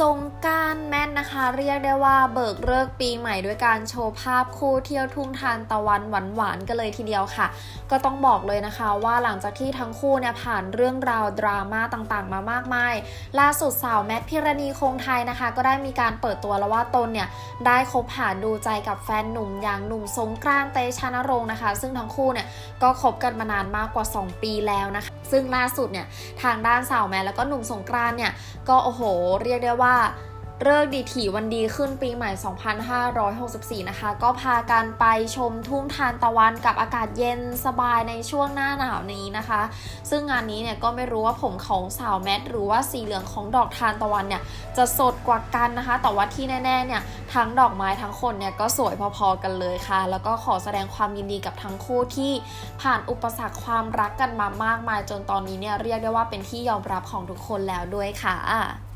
สงการแม่นนะคะ เรียกได้ว่าเบิกเลิกปีใหม่ด้วยการโชว์ภาพคู่เที่ยวทุ่งทานตะวันหวานๆกันเลยทีเดียวค่ะ ก็ต้องบอกเลยนะคะว่าหลังจากที่ทั้งคู่เนี่ยผ่านเรื่องราวดราม่าต่างๆ มามากมายล่าสุดสาวแมทพิรณีคงไทยนะคะ ก็ได้มีการเปิดตัวแล้วว่าตนเนี่ยได้คบหาดูใจกับแฟนหนุ่มอย่างหนุ่มสงกรานเตชะนรงค์นะคะ ซึ่งทั้งคู่เนี่ยก็คบกันมานานมากกว่า 2 ปีแล้วนะคะ ซึ่งล่าสุดเนี่ยทางด้านสาวแมทแล้วก็หนุ่มสงกรานเนี่ยก็โอ้โห เรียกได้ว่าว่าเลิกดีถี่วันดีขึ้นปีใหม่ 2564 นะคะ ก็พากันไปชมทุ่งทานตะวันกับอากาศเย็นสบายในช่วงหน้าหนาวนี้นะคะ ซึ่งงานนี้เนี่ยก็ไม่รู้ว่าผมของสาวแมทหรือว่าสีเหลืองของดอกทานตะวันเนี่ยจะสดกว่ากันนะคะ แต่ว่าที่แน่ๆเนี่ยทั้งดอกไม้ทั้งคนเนี่ยก็สวยพอๆกันเลยค่ะ แล้วก็ขอแสดงความยินดีกับทั้งคู่ที่ผ่านอุปสรรคความรักกันมามากมายจนตอนนี้เนี่ยเรียกได้ว่าเป็นที่ยอมรับของทุกคนแล้วด้วยค่ะ